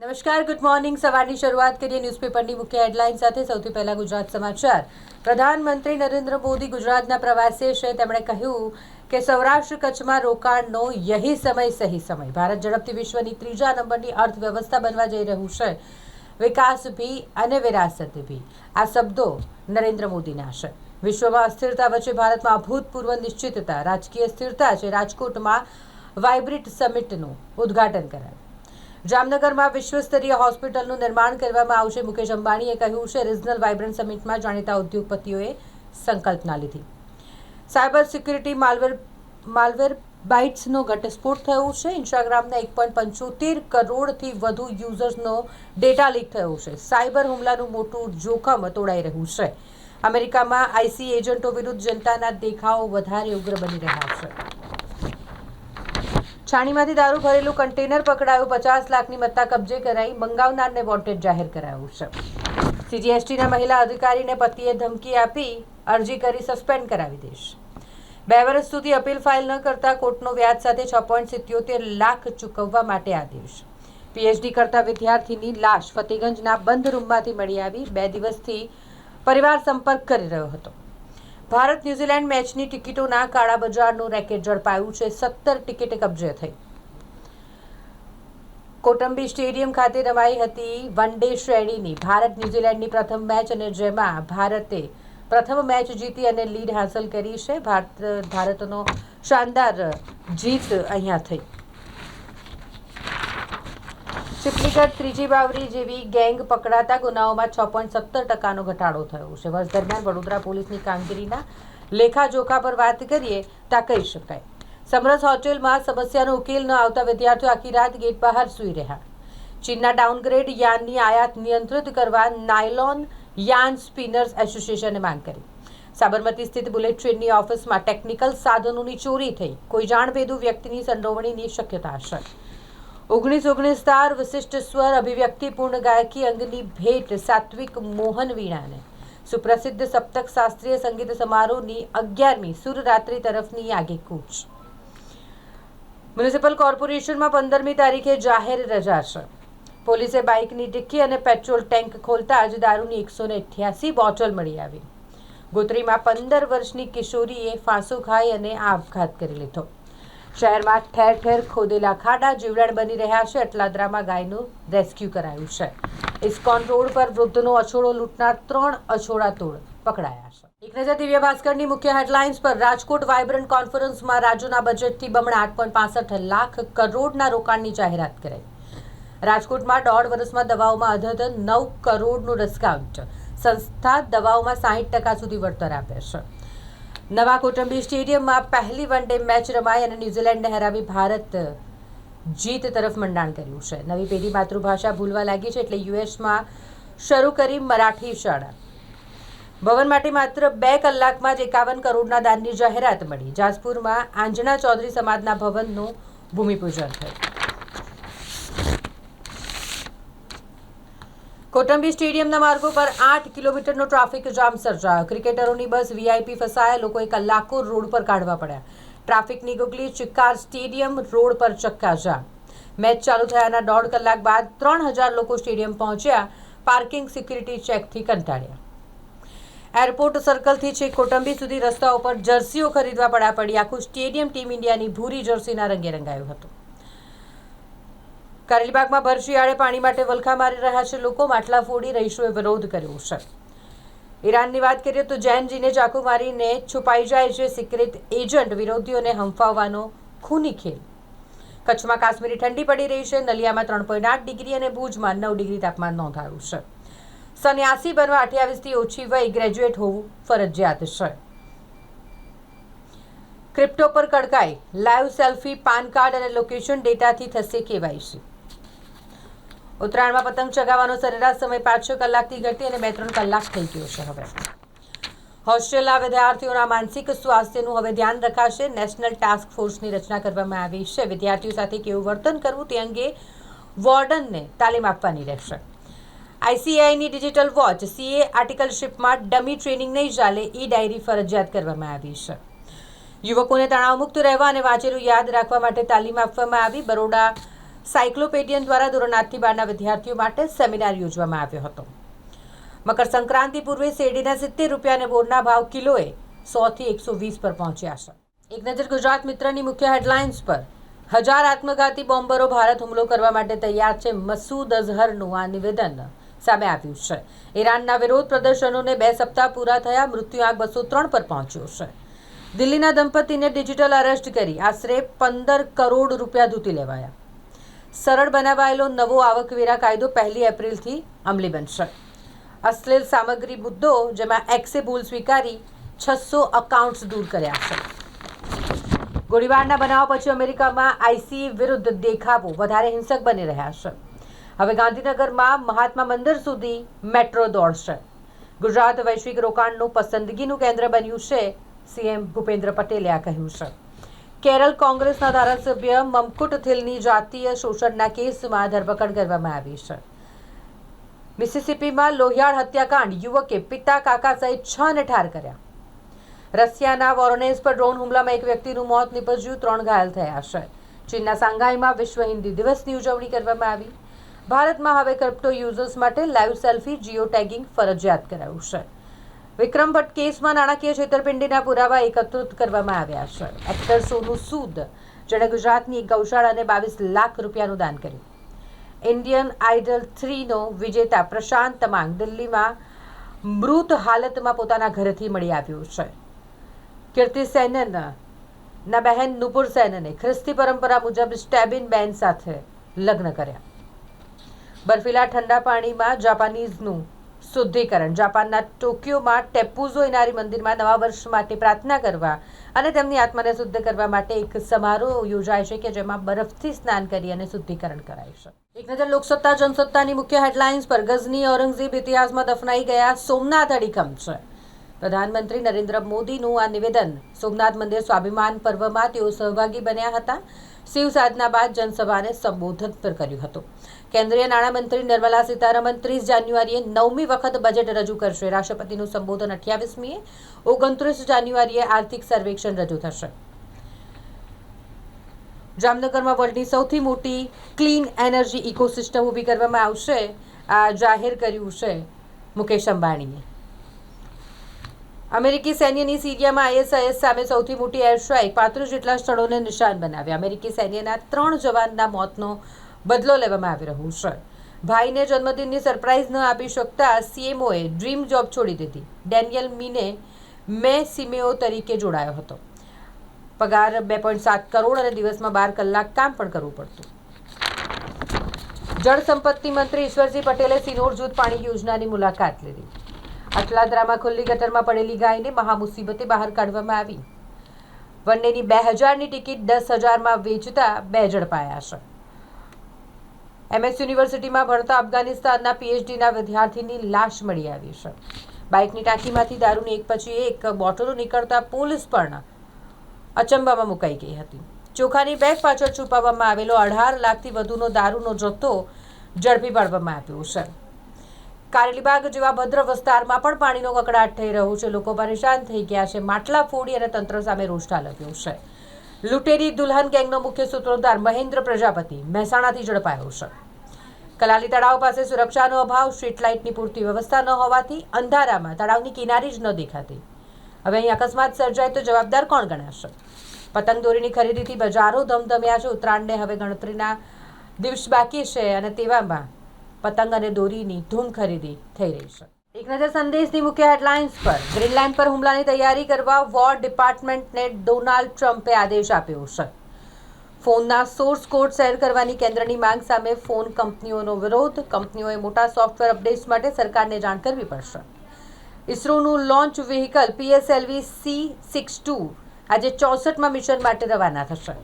નમસ્કાર good morning સવારની શરૂઆત કરીએ ન્યૂઝપેપરની મુખ્ય હેડલાઇન સાથે. સૌથી પહેલા ગુજરાત સમાચાર. પ્રધાનમંત્રી નરેન્દ્ર મોદી ગુજરાતના પ્રવાસે છે. તેમણે કહ્યું કે સૌરાષ્ટ્ર કચ્છમાં રોકાણનો યહી સમય સહી સમય. ભારત ઝડપથી વિશ્વની ત્રીજા નંબરની અર્થવ્યવસ્થા બનવા જઈ રહ્યું છે. વિકાસ ભી અને વિરાસત ભી. આ શબ્દો નરેન્દ્ર મોદીના છે. વિશ્વમાં અસ્થિરતા વચ્ચે ભારતમાં અભૂતપૂર્વ નિશ્ચિતતા, રાજકીય સ્થિરતા છે. રાજકોટમાં વાઇબ્રિટ સમિટનું ઉદ્ઘાટન કરાયું. જામનગરમાં વિશ્વસ્તરીય હોસ્પિટલનું નિર્માણ કરવામાં આવશે. મુકેશ અંબાણીએ કહ્યું છે, રિજનલ વાઇબ્રન્ટ સમિટમાં જાણીતા ઉદ્યોગપતિઓએ સંકલ્પના લીધી. સાયબર સિક્યુરિટી માલવેર માલવેર બાઇટ્સનો ઘટસ્ફોટ થયો છે. ઇન્સ્ટાગ્રામના એક પોઈન્ટ પંચોતેર કરોડથી વધુ યુઝર્સનો ડેટા લીક થયો છે. સાયબર હુમલાનું મોટું જોખમ તોડાઈ રહ્યું છે. અમેરિકામાં આઈસી એજન્ટો વિરુદ્ધ જનતાના દેખાવો વધારે ઉગ્ર બની રહ્યા છે. છાણીમાંથી દારૂ ભરેલું કન્ટેનર પકડાયું, પચાસ લાખની મત્તા કબજે કરાઈ, મંગાવનારને વોન્ટેડ જાહેર કરાયું છે. સીજીએસટીના મહિલા અધિકારીને પતિએ ધમકી આપી, અરજી કરી સસ્પેન્ડ કરાવી દેશ. બે વર્ષ સુધી અપીલ ફાઇલ ન કરતા કોર્ટનો વ્યાજ સાથે છ પોઈન્ટ સિત્યોતેર લાખ ચૂકવવા માટે આદેશ. પીએચડી કરતા વિદ્યાર્થીની લાશ ફતેગંજના બંધ રૂમમાંથી મળી આવી, બે દિવસથી પરિવાર સંપર્ક કરી રહ્યો હતો. ભારત ન્યૂઝીલેન્ડ મેચની ટિકિટોના કાળા બજારનું રેકેટ ઝડપાયું છે. સત્તર ટિકિટ કબજે થઈ. કોટંબી સ્ટેડિયમ ખાતે રમાઈ હતી વન ડે શ્રેણીની ભારત ન્યૂઝીલેન્ડની પ્રથમ મેચ અને જેમાં ભારતે પ્રથમ મેચ જીતી અને લીડ હાંસલ કરી છે. ભારત, ભારતનો શાનદાર જીત અહીંયા થઈ. ચીપલીગઢ ત્રીજી બાવરી જેવી ગેંગ પકડાતા ગુનાઓમાં છ પોઈન્ટ સત્તર ટકાનો ઘટાડો થયો છે. વર્ષ દરમિયાન વડોદરા પોલીસની કામગીરીના લેખાજોખા પર વાત કરીએ ત્યાં કહી શકાય. સમરસ હોટેલમાં સમસ્યાનો ઉકેલ ન આવતા વિદ્યાર્થીઓ આખી રાત ગેટ બહાર સૂઈ રહ્યા. ચીનના ડાઉનગ્રેડ યાનની આયાત નિયંત્રિત કરવા નાયલોન યાન સ્પિનર્સ એસોસિએશને માંગ કરી. સાબરમતી સ્થિત બુલેટ ટ્રેનની ઓફિસમાં ટેકનિકલ સાધનોની ચોરી થઈ. કોઈ જાણભેદુ વ્યક્તિની સંડોવણીની શક્યતા છે. ઓગણીસ ઓગણીસ તાર વિશિષ્ટ સ્વર અભિવ્યક્તિપૂર્ણ ગાયકી અંગની ભેટ સાત્વિક મોહન વીણાને. સુપ્રસિદ્ધ સપ્તક શાસ્ત્રીય સંગીત સમારોહની અગિયારમી સુરરાત્રિ તરફની આગે કૂચ મ્યુનિસિપલ કોર્પોરેશનમાં પંદરમી તારીખે જાહેર રજા છે. પોલીસે બાઇકની ડિક્કી અને પેટ્રોલ ટેન્ક ખોલતા જ દારૂની એકસો ને અઠ્યાસી બોટલ મળી આવી. ગોત્રીમાં પંદર વર્ષની કિશોરીએ ફાંસો ખાઈ અને આપઘાત કરી લીધો. શહેરમાં ઠેર ઠેર ખોદેલા ખાડા જીવડાણ બની રહ્યા છે. અટલાદરામાં ગાયનું રેસ્ક્યુ કરાયું છે. ઇસ્કોન રોડ પર વૃદ્ધનો અછોડો લૂંટનાર ત્રણ અછોડા તોડ પકડાયા છે. એક નજર દિવ્ય ભાસ્કરની મુખ્ય હેડલાઇન્સ પર રાજકોટ વાઇબ્રન્ટ કોન્ફરન્સમાં રાજ્યના બજેટથી બમણા આઠ પોઈન્ટ પાસઠ લાખ કરોડના રોકાણની જાહેરાત કરાઈ. રાજકોટમાં દોઢ વર્ષમાં દવાઓમાં અધતન નવ કરોડનું ડિસ્કાઉન્ટ સંસ્થા દવાઓમાં સાહીઠ ટકા સુધી વળતર આપે છે. નવા કોટંબી સ્ટેડિયમમાં પહેલી વન ડે મેચ રમાઈ અને ન્યૂઝીલેન્ડને હરાવી ભારત જીત તરફ મંડાણ કર્યું છે. નવી પેઢી માતૃભાષા ભૂલવા લાગી છે એટલે યુએસમાં શરૂ કરી મરાઠી શાળા. ભવન માટે માત્ર બે કલાકમાં જ એકાવન કરોડના દાનની જાહેરાત મળી. જાજપુરમાં આંજણા ચૌધરી સમાજના ભવનનું ભૂમિપૂજન થયું. કોટંબી સ્ટેડિયમના માર્ગો પર આઠ કિલોમીટરનો ટ્રાફિક જામ સર્જાયો. ક્રિકેટરોની બસ વીઆઈપી ફસાયા, લોકોએ કલાકો રોડ પર કાઢવા પડ્યા. ટ્રાફિકની ગુગલી, ચિક્કાર સ્ટેડિયમ રોડ પર ચક્કાજામ મેચ ચાલુ થયાના દોઢ કલાક બાદ ત્રણ હજાર લોકો સ્ટેડિયમ પહોંચ્યા, પાર્કિંગ સિક્યુરિટી ચેકથી કંટાળ્યા. એરપોર્ટ સર્કલથી છેક કોટંબી સુધી રસ્તાઓ પર જર્સીઓ ખરીદવા પડ્યા, પડી આખું સ્ટેડિયમ ટીમ ઇન્ડિયાની ભૂરી જર્સીના રંગે રંગાયું હતું. કારેલીબાગમાં ભરશિયાળે પાણી માટે વલખા મારી રહ્યા છે લોકો. માટલા ફોડી રહીશોએ વિરોધ કર્યો છે. ઈરાનની વાત કરીએ તો જૈનજીને ચાકુ મારીને છુપાઈ જાય છે સિક્રેટ એજન્ટ વિરોધીઓને હંફાવવાનો ખૂની ખેલ. કચ્છમાં કાશ્મીરી ઠંડી પડી રહી છે. નલિયામાં ત્રણ પોઈન્ટ આઠ ડિગ્રી અને ભુજમાં નવ ડિગ્રી તાપમાન નોંધાયું છે. સન્યાસી બનવા અઠ્યાવીસથી ઓછી વય ગ્રેજ્યુએટ હોવું ફરજિયાત છે. ક્રિપ્ટો પર કડકાઈ. લાઈવ સેલ્ફી, પાન કાર્ડ અને લોકેશન ડેટાથી થશે કેવાયસી. ઉત્તરાયણમાં પતંગ ચગાવવાનો સરેરાશ સમય પાંચ છ કલાકથી ઘટી અને બે ત્રણ કલાક થઈ ગયો છે હવે. હોસ્ટેલના વિદ્યાર્થીઓના માનસિક સ્વાસ્થ્યનું હવે ધ્યાન રખાશે. નેશનલ ટાસ્ક ફોર્સની રચના કરવામાં આવી છે. વિદ્યાર્થીઓ સાથે કેવું વર્તન કરવું તે અંગે વોર્ડનને તાલીમ આપવાની રહેશે. આઈસીઆઈની ડિજિટલ વોચ સીએ આર્ટિકલશીપમાં ડમી ટ્રેનિંગ નહીં ચાલે ઈ ડાયરી ફરજિયાત કરવામાં આવી છે. યુવકોને તણાવમુક્ત રહેવા અને વાંચેલું યાદ રાખવા માટે તાલીમ આપવામાં આવી. બરોડા સાયક્લોપેડિયન દ્વારા ધોરણ બારના વિદ્યાર્થીઓ માટે સેમિનાર યોજવામાં આવ્યો હતો. મકર સંક્રાંતિ પૂર્વે શેરડીના સિત્તેર રૂપિયા અને બોરના ભાવ કિલોએ સોથી એકસો વીસ પર પહોંચ્યા છે. એક નજર ગુજરાત મિત્રની મુખ્ય હેડલાઇન્સ પર. હજાર આત્મઘાતી બોમ્બરો ભારત હુમલો કરવા માટે તૈયાર છે મસૂદ અઝહરનું આ નિવેદન સામે આવ્યું છે. ઈરાનના વિરોધ પ્રદર્શનોને બે સપ્તાહ પૂરા થયા મૃત્યુઆંક બસો ત્રણ પર પહોંચ્યો છે. દિલ્હીના દંપતીને ડિજિટલ અરેસ્ટ કરી, આશરે પંદર કરોડ રૂપિયા ધૂતી લેવાયા. સરળ બનાવાયેલો નવો આવકવેરા કાયદો પહેલી એપ્રિલથી અમલી બનશે. અશ્લીલ સામગ્રી મુદ્દો, જેમાં એક્સે ભૂલ સ્વીકારી છસો અકાઉન્ટ્સ દૂર કર્યા છે. ગોળીબારના બનાવ પછી અમેરિકામાં આઈસી વિરુદ્ધ દેખાવો, વધારે હિંસક બની રહ્યા છે. હવે ગાંધીનગરમાં મહાત્મા મંદિર સુધી મેટ્રો દોડશે. ગુજરાત વૈશ્વિક રોકાણનું પસંદગીનું કેન્દ્ર બન્યું છે, સીએમ ભૂપેન્દ્ર પટેલે આ કહ્યું છે. કેરળ કોંગ્રેસના ધારાસભ્ય મમકુટ થિલની જાતીય શોષણના કેસમાં ધરપકડ કરવામાં આવી છે. મિસિસિપીમાં લોહિયાળ હત્યાકાંડ, યુવકે પિતા કાકા સહિત છ ને ઠાર કર્યા. રશિયાના વોરોનેસ પર ડ્રોન હુમલામાં એક વ્યક્તિનું મોત નીપજ્યું, ત્રણ ઘાયલ થયા છે. ચીનના સાંઘાઈમાં વિશ્વ હિન્દી દિવસની ઉજવણી કરવામાં આવી. ભારતમાં હવે ક્રિપ્ટો યુઝર્સ માટે લાઈવ સેલ્ફી જીઓ ટેગિંગ ફરજિયાત કરાયું છે. વિક્રમ ભટ્ટ કેસમાં નાણાકીય છેતરપિંડીના પુરાવા એકત્રિત કરવામાં આવ્યા છે. એક્ટર સોનુ સૂદ જેણે ગુજરાતની એક ગૌશાળાને બાવીસ લાખ રૂપિયાનું દાન કર્યું. ઇન્ડિયન આઇડલ થ્રીનો વિજેતા પ્રશાંત તમાંગ દિલ્હીમાં મૃત હાલતમાં પોતાના ઘરેથી મળી આવ્યો છે. કીર્તિ સેનન ના બહેન નુપુર સેનને ખ્રિસ્તી પરંપરા મુજબ સ્ટેબિન બેન સાથે લગ્ન કર્યા. બર્ફીલા ઠંડા પાણીમાં જાપાનીઝનું શુદ્ધિકરણ. જાપાનના ટોક્યોમાં ટેપુઝો ઇનારી મંદિરમાં નવા વર્ષ માટે પ્રાર્થના કરવા અને તેમની આત્માને શુદ્ધ કરવા માટે એક સમારોહ યોજાય છે કે જેમાં બરફથી સ્નાન કરી અને શુદ્ધિકરણ કરાય છે. એક નજર લોકસત્તા, જનસત્તાની મુખ્ય હેડલાઇન્સ પર ગઝની ઔરંગઝેબ ઇતિહાસમાં દફનાઈ ગયા સોમનાથ અડીખમ છે. પ્રધાનમંત્રી નરેન્દ્ર મોદીનું આ નિવેદન સોમનાથ મંદિર સ્વાભિમાન પર્વમાં તેઓ સહભાગી બન્યા હતા. શિવ સાધના બાદ જનસભાને સંબોધન પર કર્યું હતું. કેન્દ્રીય નાણામંત્રી નિર્મલા સીતારમણ ત્રીસ જાન્યુઆરીએ નવમી વખત બજેટ રજૂ કરશે. રાષ્ટ્રપતિનું સંબોધન અઠ્યાવીસમીએ ઓગણત્રીસ જાન્યુઆરીએ આર્થિક સર્વેક્ષણ રજૂ થશે. જામનગરમાં વર્લ્ડની સૌથી મોટી ક્લીન એનર્જી ઇકોસિસ્ટમ ઊભી કરવામાં આવશે. આ જાહેર કર્યું છે મુકેશ અંબાણીએ. અમેરિકી સૈન્યની સિરિયામાં આઈએસઆઈએસ સામે સૌથી મોટી એર સ્ટ્રાઇક પાંત્રીસ જેટલા સ્થળોને નિશાન બનાવ્યા. અમેરિકી સૈન્યના ત્રણ જવાનના મોતનો બદલો લેવામાં આવી રહ્યો છે. ભાઈને જન્મદિનની સરપ્રાઇઝ ન આપી શકતા સીએમઓએ ડ્રીમ જોબ છોડી દીધી. ડેનિયલ મીને મે સીમેઓ તરીકે જોડાયો હતો. પગાર બે પોઈન્ટ સાત કરોડ અને દિવસમાં બાર કલાક કામ પણ કરવું પડતું. જળ સંપત્તિ મંત્રી ઈશ્વરજી પટેલે સિનોર જૂથ પાણી યોજનાની મુલાકાત લીધી. અટલાદરામાં ખુલ્લી ગટરમાં પડેલી ગાયને મહામુસીબતે બહાર કાઢવામાં આવી. બંનેની બે હજારની ટિકિટ દસ હજારમાં વેચતા બે ઝડપાયા છે. એમએસ યુનિવર્સિટીમાં ભણતા અફઘાનિસ્તાનના પીએચડીના વિદ્યાર્થીની લાશ મળી આવી છે. બાઇકની ટાંકીમાંથી દારૂની એક પછી એક બોટલો નીકળતા પોલીસ પણ અચંબામાં મુકાઈ ગઈ હતી. ચોખાની બેગ પાછળ છુપાવવામાં આવેલો અઢાર લાખથી વધુનો દારૂનો જથ્થો ઝડપી પાડવામાં આવ્યો છે. કારેલીબાગ જેવા ભદ્ર વિસ્તારમાં પણ પાણીનો કકડાટ થઈ રહ્યો છે. લોકો પરેશાન થઈ ગયા છે. માટલા ફોડી અને તંત્ર સામે રોષ ઠાલવ્યો છે. લૂંટેરી દુલ્હન ગેંગનો મુખ્ય સૂત્રોધાર મહેન્દ્ર પ્રજાપતિ મહેસાણાથી ઝડપાયો છે. કલાલી તળાવ પાસે સુરક્ષાનો અભાવ, સ્ટ્રીટ લાઇટની પૂરતી વ્યવસ્થા ન હોવાથી અંધારામાં તળાવની કિનારી જ ન દેખાતી. હવે અહીં અકસ્માત સર્જાય તો જવાબદાર કોણ ગણાશે? પતંગ દોરીની ખરીદીથી બજારો ધમધમ્યા છે. ઉત્તરાયણને હવે ગણતરીના દિવસ બાકી છે અને તેવામાં પતંગ અને દોરીની ધૂમ ખરીદી થઈ રહી છે. એક નજર સંદેશની મુખ્ય હેડલાઇન્સ પર. ગ્રીનલેન્ડ પર હુમલાની તૈયારી કરવા વોર ડિપાર્ટમેન્ટને ડોનાલ્ડ ટ્રમ્પે આદેશ આપ્યો છે. ફોનના સોર્સ કોડ શેર કરવાની કેન્દ્રની માંગ સામે ફોન કંપનીઓનો વિરોધ. કંપનીઓએ મોટા સોફ્ટવેર અપડેટ્સ માટે સરકારને જાણ કરવી પડશે. ઇસરોનું launch vehicle PSLV C six two આજે ચોસઠમાં મિશન માટે રવાના થશે.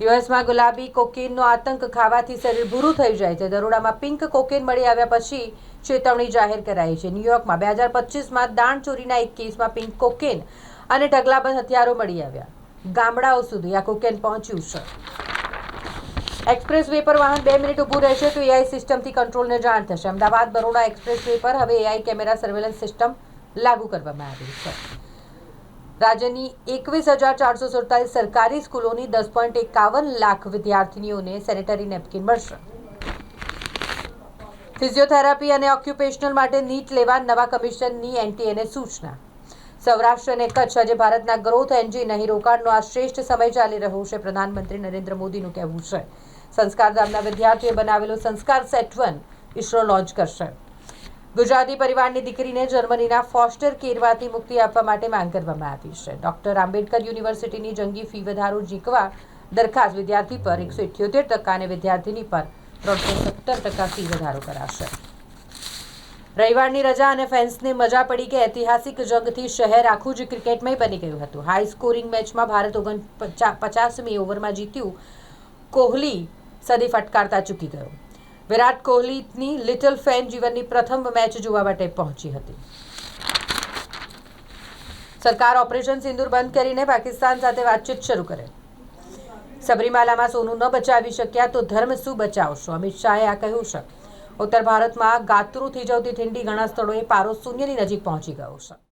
યુએસમાં ગુલાબી કોકેનનો આતંક ખાવાથી શરીર ભૂરું થઈ જાય છે. દરોડામાં પિંક કોકેન મળી આવ્યા પછી ચેતવણી જાહેર કરાઈ છે. ન્યુયોર્કમાં બે હજાર પચીસમાં દાણ ચોરીના એક કેસમાં પિંક કોકેન અને ઢગલાબંધ હથિયારો મળી આવ્યા. ગામડાઓ સુધી આ કોકેન પહોંચ્યું છે. એક્સપ્રેસ વે પર વાહન બે મિનિટ ઊભું રહેશે તો એઆઈ સિસ્ટમથી કંટ્રોલને જાણ થશે. અમદાવાદ બરોડા એક્સપ્રેસ વે પર હવે એઆઈ કેમેરા સર્વેલન્સ સિસ્ટમ લાગુ કરવામાં આવી છે. રાજ્યની એકવીસ હજાર ચારસો સુડતાલીસ સરકારી સ્કૂલોની દસ પોઈન્ટ એકાવન લાખ વિદ્યાર્થીનીઓને સેનેટરી નેપકિન મળશે. ફિઝિયોથેરાપી અને ઓક્યુપેશનલ માટે નીટ લેવા નવા કમિશનની એનટીએને સૂચના. સૌરાષ્ટ્ર અને કચ્છ આજે ભારતના ગ્રોથ એન્જિન અહીં રોકાણનો આ શ્રેષ્ઠ સમય ચાલી રહ્યો છે, પ્રધાનમંત્રી નરેન્દ્ર મોદીનું કહેવું છે. સંસ્કાર ધામના વિદ્યાર્થીઓએ બનાવેલો સંસ્કાર સેટ વન ઇસરો લોન્ચ કરશે. ગુજરાતી પરિવારની દીકરીને જર્મનીના ફોસ્ટર કેરવાથી મુક્તિ આપવા માટે માંગ કરવામાં આવી છે. ડોક્ટર આંબેડકર યુનિવર્સિટીની જંગી ફી વધારો ઝીંકવા દરખાસ્ત વિદ્યાર્થી પર એકસો ઇઠ્યોતેર ટકા અને વિદ્યાર્થીની પર ત્રણસો સત્તર ટકા ફી વધારો કરાશે. રવિવારની રજા અને ફેન્સને મજા પડી કે ઐતિહાસિક જંગથી શહેર આખું જ ક્રિકેટમય બની ગયું હતું. હાઈ સ્કોરિંગ મેચમાં ભારત ઓગણ પચાસમી ઓવરમાં જીત્યું. કોહલી સદી ફટકારતા ચૂકી ગયો. વિરાટ કોહલીની લિટલ ફેન જીવનની પ્રથમ મેચ જોવા માટે પહોંચી હતી. સરકાર ઓપરેશન સિંદૂર બંધ કરીને પાકિસ્તાન સાથે વાતચીત શરૂ કરે. સબરીમાલામાં સોનું ન બચાવી શક્યા તો ધર્મ શું બચાવશો? અમિત શાહે આ કહ્યું છે. ઉત્તર ભારતમાં ગાત્રો થીજવતી ઠંડી ઘણા સ્થળોએ પારો શૂન્યની નજીક પહોંચી ગયો છે.